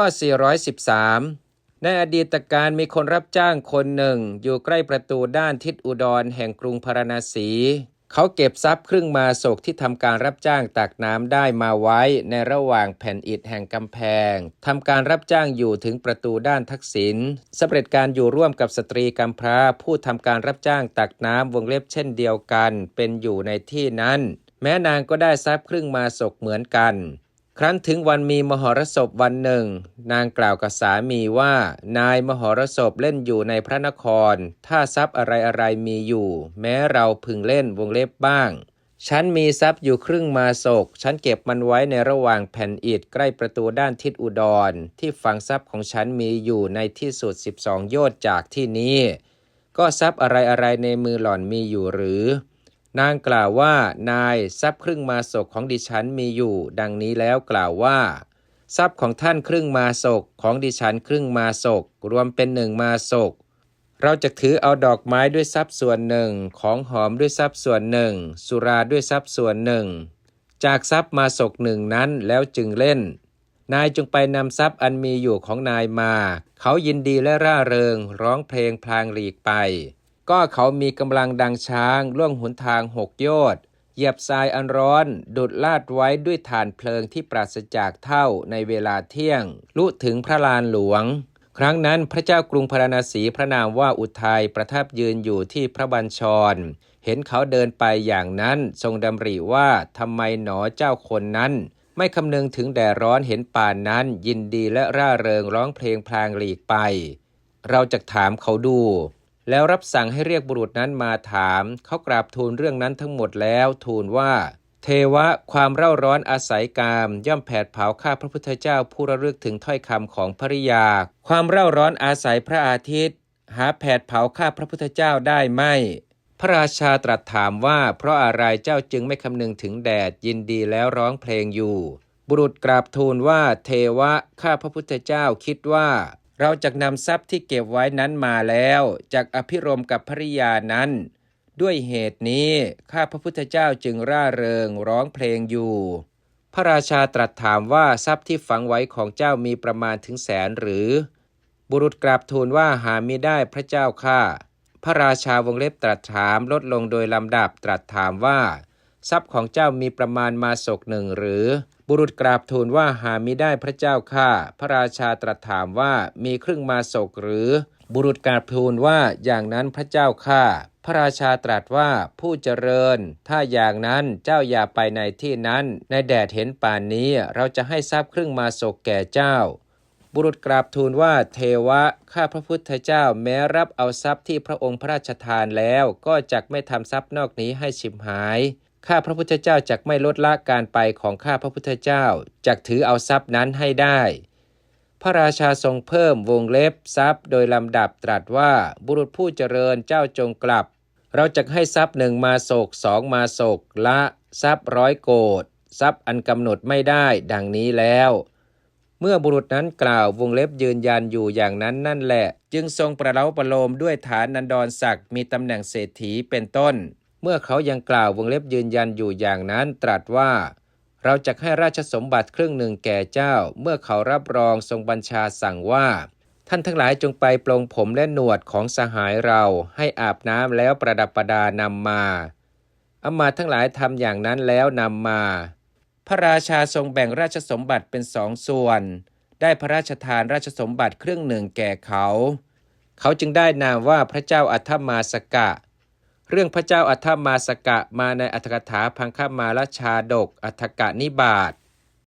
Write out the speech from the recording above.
ข้อ 413 ในอดีตการมีคนรับจ้างคนหนึ่ง อยู่ใกล้ประตูด้านทิศอุดรแห่งกรุงพาราณสี เขาเก็บทรัพย์ครึ่งมาศกที่ทำการรับจ้างตักน้ำได้มาไว้ในระหว่างแผ่นอิฐแห่งกำแพงทำการรับจ้างอยู่ถึงประตูด้านทักษิณสำเร็จการอยู่ร่วมกับสตรีกำพร้าผู้ทำการรับจ้างตักน้ำวงเล็บเช่นเดียวกัน เป็นอยู่ในที่นั้น แม้นางก็ได้ทรัพย์ครึ่งมาศกเหมือนกัน ครั้นถึงวันมีมหรสพวันหนึ่ง นางกล่าวกับสามีว่า นายมหรสพเล่นอยู่ในพระนคร ถ้าทรัพย์อะไรอะไรมีอยู่ แม้เราพึงเล่นวงเล็บบ้าง ฉันมีทรัพย์อยู่ครึ่งมาศก ฉันเก็บมันไว้ในระหว่างแผ่นอิฐใกล้ประตูด้านทิศอุดร ที่ฝังทรัพย์ของฉันมีอยู่ในที่สุด 12 โยชน์จากที่นี้ ก็ทรัพย์อะไรอะไรในมือหล่อนมีอยู่หรือ นางกล่าวว่านายทรัพย์ครึ่งมาศกของดิฉันมีอยู่ ดังนี้แล้วกล่าวว่า ทรัพย์ของท่านครึ่งมาศกของดิฉันครึ่งมาศกรวมเป็นหนึ่งมาศกเราจะถือเอาดอกไม้ด้วยทรัพย์ส่วนหนึ่ง ของหอมด้วยทรัพย์ส่วนหนึ่ง สุราด้วยทรัพย์ส่วนหนึ่ง จากทรัพย์มาศกหนึ่งนั้นแล้วจึงเล่น นายจงไปนำทรัพย์อันมีอยู่ของนายมา เขายินดีและร่าเริงร้องเพลงพลางหลีกไป ก็เขามีกำลังดังช้างล่วงหนทางหกโยชน์เหยียบทรายอันร้อนดุดลาดไว้ด้วยฐานเพลิงที่ปราศจากเท่าในเวลาเที่ยง ลุถึงพระลานหลวง ครั้งนั้นพระเจ้ากรุงพาราณสีพระนามว่าอุทัยประทับยืนอยู่ที่พระบัญชร เห็นเขาเดินไปอย่างนั้นทรงดำริว่าทำไมหนอเจ้าคนนั้น ไม่คำนึงถึงแดดร้อนเห็นป่านนั้น ยินดีและร่าเริงร้องเพลงพลางหลีกไป เราจะถามเขาดู แล้วรับสั่งให้เรียกบุรุษนั้นมาถาม เขากราบทูลเรื่องนั้นทั้งหมดแล้ว ทูลว่า เทวะความเร่าร้อนอาศัยกาม ย่อมแผดเผาข้าพระพุทธเจ้าผู้ระลึกถึงถ้อยคำของภริยา ความเร่าร้อนอาศัยพระอาทิตย์ หาแผดเผาข้าพระพุทธเจ้าได้ไหมพระราชาตรัสถามว่า เพราะอะไรเจ้าจึงไม่คำนึงถึงแดดยินดีแล้วร้องเพลงอยู่ บุรุษกราบทูลว่าเทวะข้าพระพุทธเจ้าคิดว่า เราจะนำทรัพย์ที่เก็บไว้นั้นมาแล้วจากอภิรมกับภริยานั้น ด้วยเหตุนี้ข้าพระพุทธเจ้าจึงร่าเริงร้องเพลงอยู่ พระราชาตรัสถามว่าทรัพย์ที่ฝังไว้ของเจ้ามีประมาณถึงแสนหรือ บุรุษกราบทูลว่าหามิได้พระเจ้าข้าพระราชาวงเล็บตรัสถามลดลงโดยลำดับตรัสถามว่า ทรัพย์ของเจ้ามีประมาณมาศกหนึ่งหรือ บุรุษกราบทูลว่าหามิได้พระเจ้าข้าพระราชาตรัสถามว่ามีครึ่งมาศกหรือ บุรุษกราบทูลว่าอย่างนั้นพระเจ้าข้าพระราชาตรัสว่าผู้เจริญ ถ้าอย่างนั้นเจ้าอย่าไปในที่นั้น ในแดดเห็นป่านนี้เราจะให้ทรัพย์ครึ่งมาศกแก่เจ้า บุรุษกราบทูลว่าเทวะข้าพระพุทธเจ้าแม้รับเอาทรัพย์ที่พระองค์พระราชทานแล้วก็จักไม่ทำทรัพย์นอกนี้ให้ฉิบหาย ข้าพระพุทธเจ้าจักไม่ลดละการไปของข้าพระพุทธเจ้าจักถือเอาทรัพย์นั้นให้ได้ พระราชาทรงเพิ่มวงเล็บทรัพย์ โดยลำดับตรัสว่าบุรุษผู้เจริญเจ้าจงกลับ เราจะให้ทรัพย์หนึ่งมาโศกสองมาโศกละทรัพย์ร้อยโกดทรัพย์อันกำหนดไม่ได้ดังนี้แล้ว เมื่อบุรุษนั้นกล่าววงเล็บยืนยันอยู่อย่างนั้นนั่นแหละ จึงทรงประเล้าประโลมด้วยฐานนันดรศักดิ์มีตำแหน่งเศรษฐีเป็นต้น เมื่อเขายังกล่าววงเล็บยืนยันอยู่อย่างนั้นตรัสว่า เราจะให้ราชสมบัติครึ่งหนึ่งแก่เจ้า เมื่อเขารับรองทรงบัญชาสั่งว่า ท่านทั้งหลายจงไปปลงผมและหนวดของสหายเราให้อาบน้ำแล้วประดับประดานำมาอามาทั้งหลายทำอย่างนั้นแล้วนำมา พระราชาทรงแบ่งราชสมบัติเป็นสองส่วน ได้พระราชทานราชสมบัติครึ่งหนึ่งแก่เขา เขาจึงได้นามว่าพระเจ้าอัฏฐมาสกะเเรื่องพระเจ้าอัฏฐมาสกะมาในอัตถกถาพังคมาลชาดกอัฏฐกนิบาต